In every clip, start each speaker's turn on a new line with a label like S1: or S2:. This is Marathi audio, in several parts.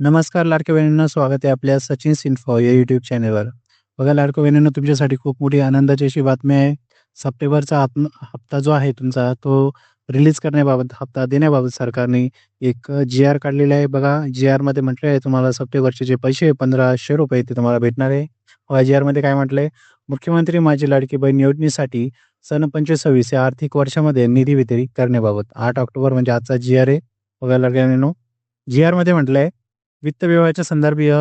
S1: नमस्कार लाडक्या बहिणींना स्वागत आहे आपल्या सचिन सिन्फो या यूट्यूब चॅनलवर बघा लाडक्या बहिणींना तुमच्यासाठी खूप मोठी आनंदाची अशी बातमी आहे. सप्टेंबरचा आत्म हप्ता जो आहे तुमचा तो रिलीज करण्याबाबत हप्ता देण्याबाबत सरकारने एक जी आर काढलेला आहे. बघा जी आरमध्ये म्हटलं आहे तुम्हाला सप्टेंबरचे जे पैसे पंधराशे रुपये ते तुम्हाला भेटणार आहे. बघा जी आरमध्ये काय म्हटलंय? मुख्यमंत्री माझी लाडकी बहीण योजनेसाठी सन पंचवीस सव्वीस या आर्थिक वर्षामध्ये निधी वितरित करण्याबाबत आठ ऑक्टोबर म्हणजे आजचा जी आर आहे. बघा लाडक्या जी आरमध्ये म्हटलंय वित्त व्यवहाराच्या संदर्भीय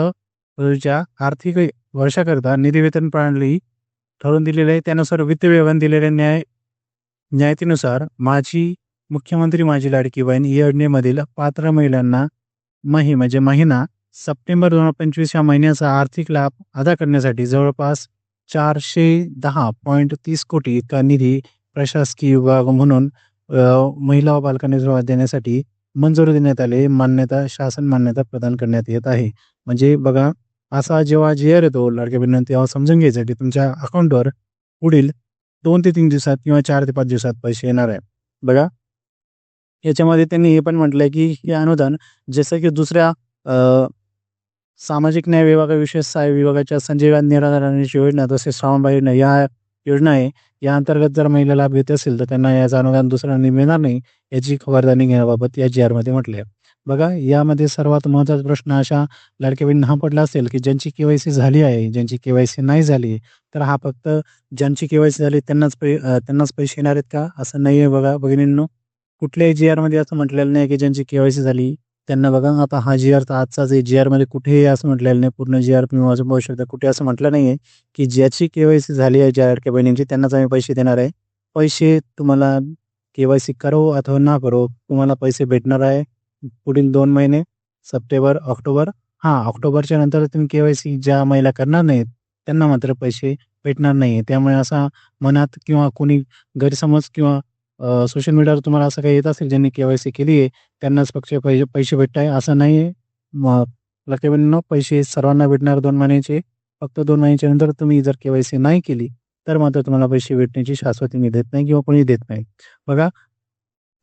S1: बाजूच्या आर्थिक वर्षाकरिता निधी वेतन प्रणाली ठरवून दिलेली आहे. त्यानुसार वित्त विभागाने दिलेल्या न्याय न्यायतीनुसार माझी मुख्यमंत्री माझी लाडकी बहीण या योजनेमधील पात्र महिलांना मही म्हणजे महिना सप्टेंबर दोन हजार पंचवीस या महिन्याचा आर्थिक लाभ अदा करण्यासाठी जवळपास चारशे दहा पॉईंट तीस कोटी इतका निधी प्रशासकीय विभाग म्हणून महिला व बालकांना सुरुवात देण्यासाठी मंजुरी देण्यात आली. मान्यता शासन मान्यता प्रदान करण्यात येत आहे. म्हणजे बघा असा जेव्हा जे आर येतो लाडक्या विनंती तेव्हा समजून घ्यायचं तुमच्या अकाउंटवर पुढील दोन ते तीन दिवसात किंवा चार ते पाच दिवसात पैसे येणार आहे बघा. याच्यामध्ये त्यांनी हे पण म्हटलंय की हे अनुदान जसं की दुसऱ्या सामाजिक न्याय विभागाविषयी सहाय्य विभागाच्या संजय गांधी योजना तसेच श्रावणबाई योजना या योजना आहे. या अंतर्गत जर महिला लाभ घेत असेल तर त्यांना याचं अनुदान दुसऱ्यांनी मिळणार नाही याची खबरदारी घेण्याबाबत या जी आरमध्ये म्हटले बघा यामध्ये सर्वात महत्त्वाचा प्रश्न अशा लाडक्या हा पडला असेल की ज्यांची के वाय सी झाली आहे ज्यांची के वाय सी नाही झाली तर हा फक्त ज्यांची के वाय सी झाली त्यांनाच पै त्यांनाच पैसे येणार आहेत का? असं नाही आहे बघा भगिनींनो. कुठल्याही जी आरमध्ये असं म्हटलेलं नाही की ज्यांची के वाय सी झाली त्यांना बघा आता हा जी आर तर आजचा जे जी आरमध्ये कुठेही असं म्हटलेलं नाही पूर्ण जी आर तुम्ही वाचून पाहू शकता. कुठे असं म्हटलं नाही आहे की ज्याची के वाय सी झाली आहे ज्या लाडक्या बहिणींची त्यांनाच आम्ही पैसे देणार आहे. पैसे तुम्हाला के वाय सी करो अथवा ना करो तुम्हाला पैसे भेटणार आहे पुढील दोन महिने सप्टेंबर ऑक्टोबर. हां ऑक्टोबरच्या नंतर तुम्ही के वाय सी ज्या महिला करणार नाहीत त्यांना मात्र पैसे भेटणार नाही त्यामुळे असा मनात किंवा कोणी गैरसमज किंवा सोशल मीडियावर तुम्हाला असं काही येत असेल ज्यांनी के वाय सी केली आहे त्यांनाच पक्ष पैसे पैसे भेटत आहे असं नाही आहे. मग लक्षात पैसे सर्वांना भेटणार दोन महिन्याचे फक्त दोन महिन्याच्या नंतर तुम्ही जर के वाय सी नाही केली तर मात्र तुम्हाला पैसे भेटण्याची शाश्वती मी देत नाही किंवा कोणी देत नाही. बघा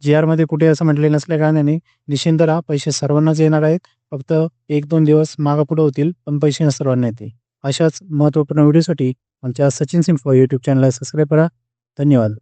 S1: जी आरमध्ये कुठे असं म्हटले नसल्या कारणाने निश्चिंत राहा पैसे सर्वांनाच येणार आहेत फक्त एक दोन दिवस मागं पुढे होतील पण पैसे सर्वांना येतील. अशाच महत्त्वपूर्ण व्हिडिओसाठी आमच्या सचिन सिंफो यूट्यूब चॅनलला सबस्क्राईब करा. धन्यवाद.